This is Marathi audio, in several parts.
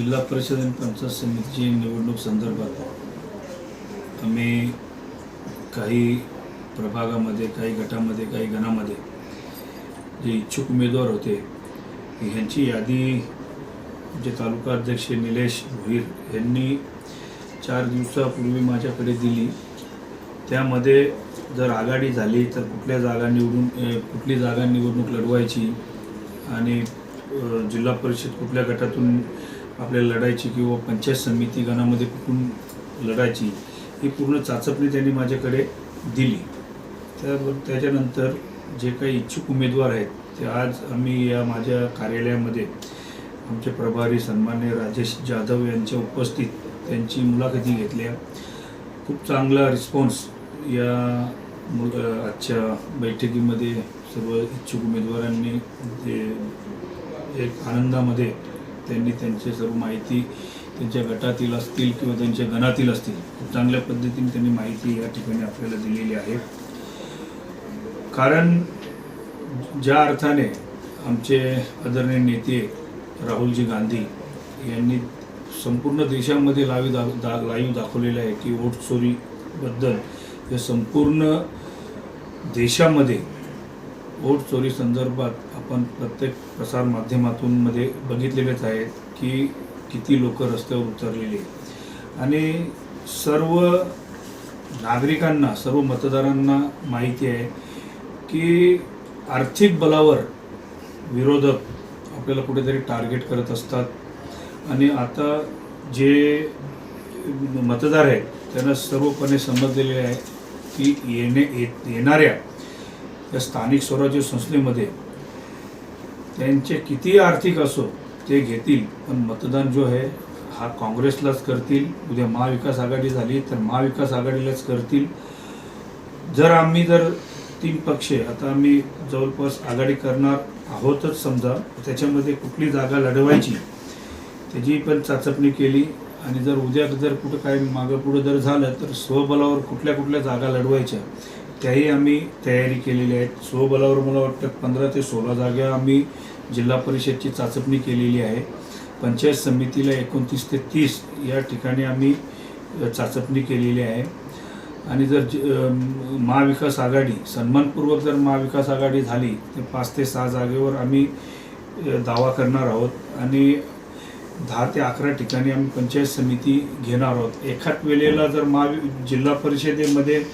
जिल्हा परिषद आणि पंचायत समितीची निवडणूक संदर्भात आम्ही काही प्रभागामध्ये काही गटामध्ये काही गणामध्ये जे इच्छुक उमेदवार होते ह्यांची यादी जे तालुका अध्यक्ष निलेश भोईर यांनी चार दिवसापूर्वी माझ्याकडे दिली. त्यामध्ये जर आघाडी झाली तर कुठल्या जागा निवडून कुठली जागा निवडणूक लढवायची आणि जिल्हा परिषद कुठल्या गटातून आपल्याला लढायची किंवा पंचायत समिती गणामध्ये कुठून लढायची ही पूर्ण चाचपणी त्यांनी माझ्याकडे दिली. त्याबरोबर त्याच्यानंतर जे काही इच्छुक उमेदवार आहेत ते आज आम्ही या माझ्या कार्यालयामध्ये आमचे प्रभारी सन्मान्य राजेश जाधव यांच्या उपस्थित त्यांची मुलाखती घेतल्या. खूप चांगला रिस्पॉन्स या मु- आजच्या बैठकीमध्ये सर्व इच्छुक उमेदवारांनी ते एक आनंदामध्ये त्यांनी त्यांची सर्व माहिती त्यांच्या गटातील असतील किंवा त्यांच्या गणातील असतील खूप चांगल्या पद्धतीने त्यांनी माहिती या ठिकाणी आपल्याला दिलेली आहे. कारण ज्या अर्थाने आमचे आदरणीय नेते राहुलजी गांधी यांनी संपूर्ण देशामध्ये लावी दा, दा लाईव्ह दाखवलेलं आहे की वोट चोरीबद्दल या संपूर्ण देशामध्ये वोट चोरी संदर्भात आपण प्रत्येक प्रसार माध्यमातून मध्ये बघितलेलेच आहेत की किती लोक रस्त्यावर उतरलेले आणि सर्व नागरिकांना सर्व मतदारांना माहिती आहे की आर्थिक बलावर विरोधक आपल्याला कुठेतरी टार्गेट करत असतात. आणि आता जे मतदार आहेत त्यांना सर्वपणे समजलेले आहे की येणे येणाऱ्या या स्थानिक स्वराज्य संस्थेमध्ये त्यांचे किती आर्थिक असो ते घेतील पण मतदान जो आहे हा काँग्रेसलाच करतील. उद्या महाविकास आघाडी झाली तर महाविकास आघाडीलाच करतील. जर आम्ही जर तीन पक्ष आता आम्ही जवळपास आघाडी करणार आहोतच समजा त्याच्यामध्ये कुठली जागा लढवायची त्याची पण चाचपणी केली. आणि जर उद्या जर कुठं काय मागं पुढं जर झालं तर स्वबलावर कुठल्या कुठल्या जागा लढवायच्या त्याही आम्ही तयारी केलेली आहेत स्वबलावर मला वाटतं पंधरा ते सोळा जागा आम्ही जिल्हा परिषदची चाचपणी केलेली आहे. पंचायत समितीला एकोणतीस ते तीस या ठिकाणी आम्ही चाचपणी केलेली आहे. आणि जर ज- महाविकास आघाडी सन्मानपूर्वक जर महाविकास आघाडी झाली तर पाच ते सहा जागेवर आम्ही दावा करणार आहोत. आणि दहा ते अकरा ठिकाणी आम्ही पंचायत समिती घेणार आहोत. एखाद वेळेला जर महावि जिल्हा परिषदेमध्ये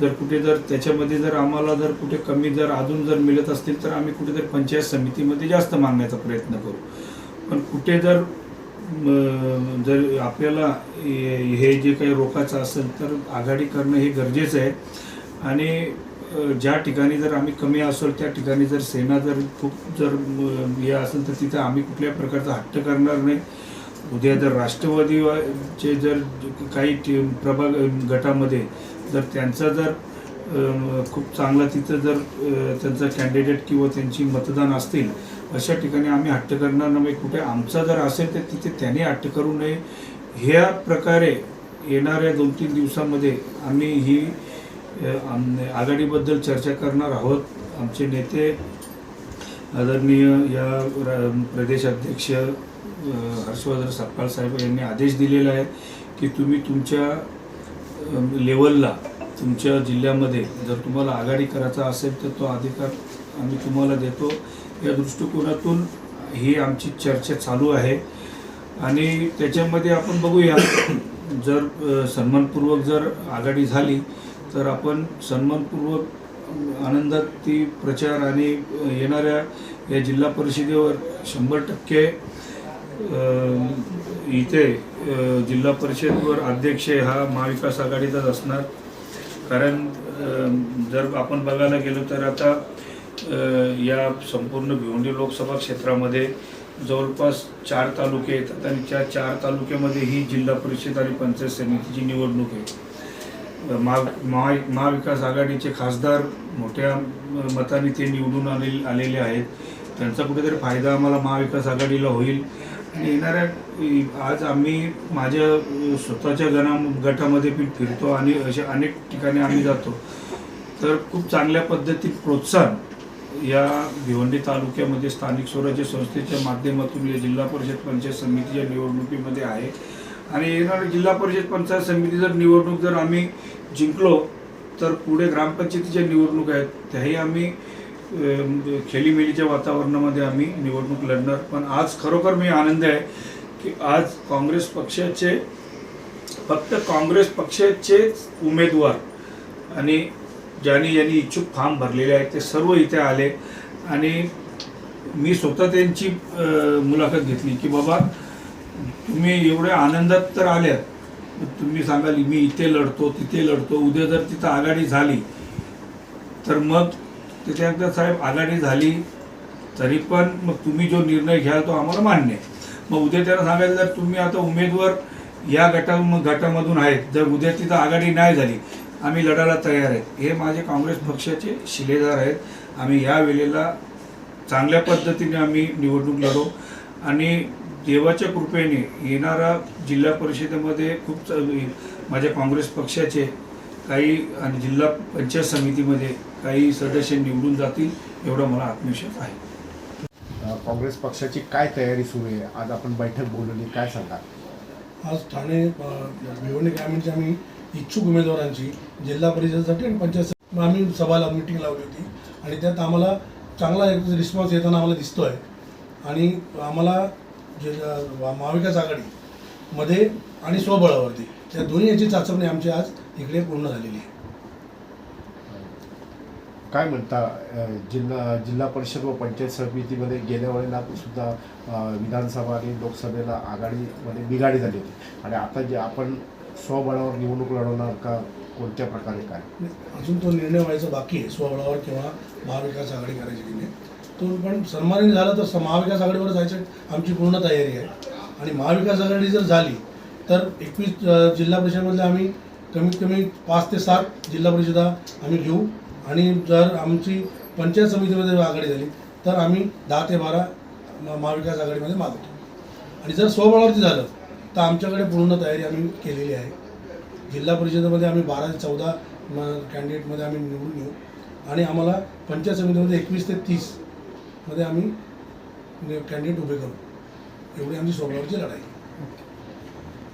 जर कुठे जर त्याच्यामध्ये जर आम्हाला जर कुठे कमी जर अजून जर मिळत असतील तर आम्ही कुठेतरी पंचायत समितीमध्ये जास्त मागण्याचा प्रयत्न करू. पण कुठे जर जर आपल्याला हे जे काही रोखायचं असेल तर आघाडी करणं हे गरजेचं आहे. आणि ज्या ठिकाणी जर आम्ही कमी असेल त्या ठिकाणी जर सेना जर खूप जर हे असेल तर तिथं आम्ही कुठल्या प्रकारचा हट्ट करणार नाही. उद्या जर राष्ट्रवादीचे जर काही प्रभाग गटामध्ये जर त्यांचा जर खूप चांगला तिथं जर त्यांचा कॅन्डिडेट किंवा त्यांची मतदान असतील अशा ठिकाणी आम्ही हट्ट करणार नाही. कुठे आमचा जर असेल तर तिथे त्यांनी हट्ट करू नये. ह्या प्रकारे येणाऱ्या दोन तीन दिवसामध्ये आम्ही ही आघाडीबद्दल चर्चा करणार आहोत. आमचे नेते आदरणीय या प्रदेशाध्यक्ष हर्षवर्धन सपकाळ साहेब यांनी आदेश दिलेला आहे की तुम्ही तुमच्या लेवलला तुमच्या जिल्ह्यामध्ये जर तुम्हाला आघाडी करायचा असेल तर तो अधिकार आम्ही तुम्हाला देतो. या दृष्टिकोनातून ही आमची चर्चा चालू आहे. आणि त्याच्यामध्ये आपण बघूया जर सन्मानपूर्वक जर आघाडी झाली तर आपण सन्मानपूर्वक आनंदात ती प्रचार आणि येणाऱ्या या जिल्हा परिषदेवर शंभर टक्के इथे जिल्हा परिषदवर अध्यक्ष हा महाविकास आघाडीचाच असणार. कारण जर आपण बघायला गेलो तर आता या संपूर्ण भिवंडी लोकसभा क्षेत्रामध्ये जवळपास चार तालुके येतात आणि त्या चार तालुक्यामध्ये ही जिल्हा परिषद आणि पंचायत समितीची निवडणूक आहे. महा महा- महाविकास आघाडीचे खासदार मोठ्या मताने ते निवडून आले आलेले आहेत. त्यांचा कुठेतरी फायदा आम्हाला महाविकास आघाडीला होईल. येणाऱ्या आज आम्ही माझ्या स्वतःच्या गणा गटामध्ये पण फिरतो आणि अशा अनेक ठिकाणी आम्ही जातो. तर खूप चांगल्या पद्धतीत प्रोत्साहन या भिवंडी तालुक्यामध्ये स्थानिक स्वराज्य संस्थेच्या माध्यमातून या जिल्हा परिषद पंचायत समितीच्या निवडणुकीमध्ये आहे. आणि येणारी जिल्हा परिषद पंचायत समिती जर निवडणूक जर आम्ही जिंकलो तर पुढे ग्रामपंचायतीच्या निवडणूक आहेत त्याही आम्ही खेलीमेलीच्या वातावरणामध्ये आम्ही निवडणूक लढणार. पण आज खरोखर मी आनंद आहे की आज काँग्रेस पक्षाचे फक्त काँग्रेस पक्षाचेच उमेदवार आणि ज्यांनी ज्यांनी इच्छुक फॉर्म भरलेले आहेत ते सर्व इथे आले. आणि मी स्वतः त्यांची मुलाखत घेतली की बाबा तुम्ही एवढ्या आनंदात तर आल्यात. तुम्ही सांगाल मी इथे लढतो तिथे लढतो उद्या जर तिथं आघाडी झाली तर मग त्याच्यानंतर साहेब आघाडी झाली तरी पण मग तुम्ही जो निर्णय घ्याल तो आम्हाला मान्य आहे. मग उद्या त्याला सांगायचं जर तुम्ही आता उमेदवार या गटा गटामधून आहेत जर उद्या तिथं आघाडी नाही झाली आम्ही लढायला तयार आहेत. हे माझे काँग्रेस पक्षाचे शिलेदार आहेत. आम्ही या वेळेला चांगल्या पद्धतीने आम्ही निवडणूक लढो आणि देवाच्या कृपेने येणारा जिल्हा परिषदेमध्ये खूप माझ्या काँग्रेस पक्षाचे काही आणि जिल्हा पंचायत समितीमध्ये काही सदस्य निवडून जातील एवढा मला आत्मविश्वास आहे. काँग्रेस पक्षाची काय तयारी सुरू आहे? आज आपण बैठक बोलवली काय सांगा आज ठाणे भिवंडी ग्रामीणच्या आम्ही इच्छुक उमेदवारांची जिल्हा परिषदेसाठी आणि पंचायत आम्ही सभा मिटिंग लावली होती आणि त्यात आम्हाला चांगला एक रिस्पॉन्स येताना आम्हाला दिसतो आहे आणि आम्हाला जे महाविकास आघाडीमध्ये आणि स्वबळावरती त्या दोन्ही याची चाचपणी आमची आज इकडे पूर्ण झालेली आहे. काय म्हणता जिल्हा जिल्हा परिषद व पंचायत समितीमध्ये गेल्या वेळेला सुद्धा विधानसभा आणि लोकसभेला आघाडीमध्ये बिघाडी झाली होती. आणि आता जे आपण स्वबळावर निवडणूक लढवणार का कोणत्या प्रकारे काय? अजून तो निर्णय व्हायचा बाकी आहे. स्वबळावर किंवा महाविकास आघाडी करायची की नाही. तो पण सन्मानित झाला तर महाविकास आघाडीवर जायची आमची पूर्ण तयारी आहे. आणि महाविकास आघाडी जर झाली तर एकवीस जिल्हा परिषदेमधले आम्ही कमीत कमी पाच ते सात जिल्हा परिषदा आम्ही घेऊ. आणि जर आमची पंचायत समितीमध्ये आघाडी झाली तर आम्ही दहा ते बारा महाविकास आघाडीमध्ये मागवतो. आणि जर स्वबळावरती झालं तर आमच्याकडे पूर्ण तयारी आम्ही केलेली आहे. जिल्हा परिषदेमध्ये आम्ही बारा ते चौदा कॅन्डिडेटमध्ये आम्ही निवडून घेऊ आणि आम्हाला पंचायत समितीमध्ये एकवीस ते तीसमध्ये आम्ही कॅन्डिडेट उभे करू. एवढी आमची स्वबळावरची लढाई.